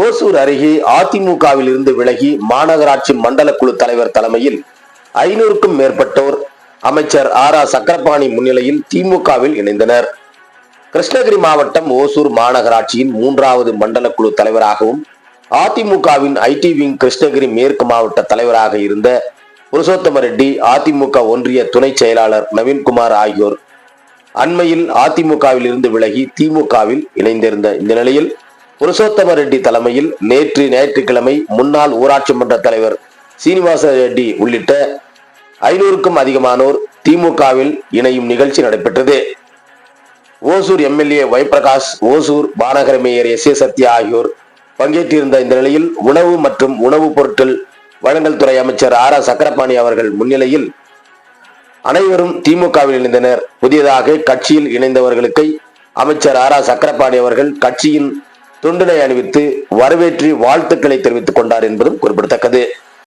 ஓசூர் அருகே அதிமுகவில் இருந்து விலகி மாநகராட்சி மண்டல குழு தலைவர் தலைமையில் ஐநூறுக்கும் மேற்பட்டோர் அமைச்சர் ஆர் ஆர் சக்கரபாணி முன்னிலையில் திமுகவில் இணைந்தனர். கிருஷ்ணகிரி மாவட்டம் ஓசூர் மாநகராட்சியின் மூன்றாவது மண்டல குழு தலைவராகவும் அதிமுகவின் ஐடி விங் கிருஷ்ணகிரி மேற்கு மாவட்ட தலைவராக இருந்த புருஷோத்தம ரெட்டி அதிமுக ஒன்றிய துணை செயலாளர் நவீன்குமார் ஆகியோர். அண்மையில் அதிமுகவில் இருந்து விலகி திமுகவில் இணைந்திருந்த இந்த நிலையில் புருஷோத்தம ரெட்டி தலைமையில் நேற்று ஞாயிற்றுக்கிழமை முன்னாள் ஊராட்சி மன்ற தலைவர் சீனிவாச ரெட்டி உள்ளிட்ட ஐநூறுக்கும் அதிகமானோர் திமுகவில் இணையும் நிகழ்ச்சி நடைபெற்றது. ஓசூர் எம்எல்ஏ வைப்பிரகாஷ் ஓசூர் மாநகர மேயர் எஸ் ஏ சத்யா ஆகியோர் பங்கேற்றிருந்த இந்த நிலையில் உணவு மற்றும் உணவுப் பொருட்கள் வழங்கல் துறை அமைச்சர் ஆர் ஆர் சக்கரபாணி அவர்கள் முன்னிலையில் அனைவரும் திமுகவில் இணைந்தனர். புதியதாக கட்சியில் இணைந்தவர்களுக்கு அமைச்சர் ஆர் ஆர் சக்கரபாணி அவர்கள் கட்சியின் துண்டினை அணிவித்து வரவேற்று வாழ்த்துக்களை தெரிவித்துக் கொண்டார் என்பதும் குறிப்பிடத்தக்கது.